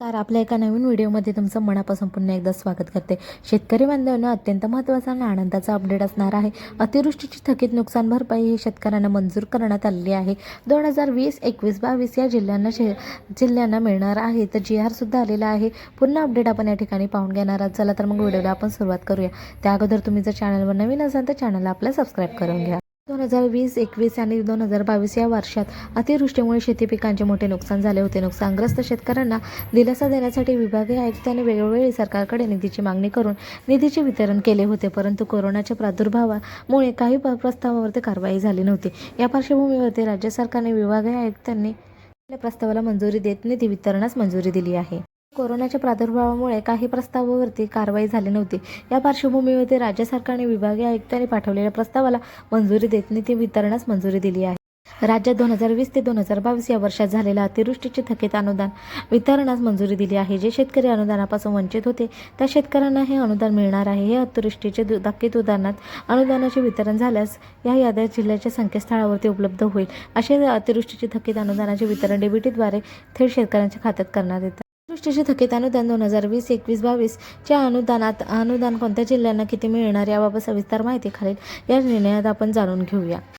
तर आपल्या एका नवीन व्हिडिओमध्ये तुमचं मनापासून पुन्हा एकदा स्वागत करते. शेतकरी बांधवांना अत्यंत महत्त्वाचा आणि आनंदाचा अपडेट असणार आहे. अतिवृष्टीची थकीत नुकसान भरपाई ही शेतकऱ्यांना मंजूर करण्यात आलेली आहे. दोन हजार वीस एकवीस बावीस या जिल्ह्यांना शे जिल्ह्यांना मिळणार आहे. तर जी आरसुद्धा आलेला आहे. पूर्ण अपडेट आपण या ठिकाणी पाहून घेणार आहात. चला तर मग व्हिडिओला आपण सुरुवात करूया. त्या अगोदर तुम्ही जर चॅनलवर नवीन असाल तर चॅनलला आपल्या सबस्क्राईब करून घ्या. दोन हजार वीस एकवीस आणि दोन हजार बावीस या वर्षात अतिवृष्टीमुळे शेती पिकांचे मोठे नुकसान झाले होते. नुकसानग्रस्त शेतकऱ्यांना दिलासा देण्यासाठी विभागीय आयुक्तांनी वेळोवेळी सरकारकडे निधीची मागणी करून निधीचे वितरण केले होते परंतु कोरोनाच्या प्रादुर्भावामुळे काही प्रस्तावावरती कारवाई झाली नव्हती. या पार्श्वभूमीवरती राज्य सरकारने विभागीय आयुक्तांनी आपल्या प्रस्तावाला मंजुरी देत निधी वितरणास मंजुरी दिली आहे. कोरोनाच्या प्रादुर्भावामुळे काही प्रस्तावावरती कारवाई झाली नव्हती. या पार्श्वभूमीवरती राज्य सरकारने विभागीय आयुक्तांनी पाठवलेल्या प्रस्तावाला मंजुरी देत निधी वितरणास मंजुरी दिली आहे. राज्यात दोन हजार वीस ते दोन हजार बावीस या वर्षात झालेल्या अतिवृष्टीचे थकीत अनुदान वितरणास मंजुरी दिली आहे. जे शेतकरी अनुदानापासून वंचित होते त्या शेतकऱ्यांना हे अनुदान मिळणार आहे. हे अतिवृष्टीचे दु- थकीत अनुदानाचे वितरण झाल्यास या याद्या जिल्ह्याच्या संकेतस्थळावरती उपलब्ध होईल. असे अतिवृष्टीचे थकीत अनुदानाचे वितरण डेबिटीद्वारे थेट शेतकऱ्यांच्या खात्यात करण्यात येतात अतिवृष्टीचे थकीत अनुदान दोन हजार वीस एकवीस बावीसच्या अनुदानात अनुदान कोणत्या जिल्ह्यांना किती मिळणार याबाबत सविस्तर माहिती खालील या निर्णयात आपण जाणून घेऊया.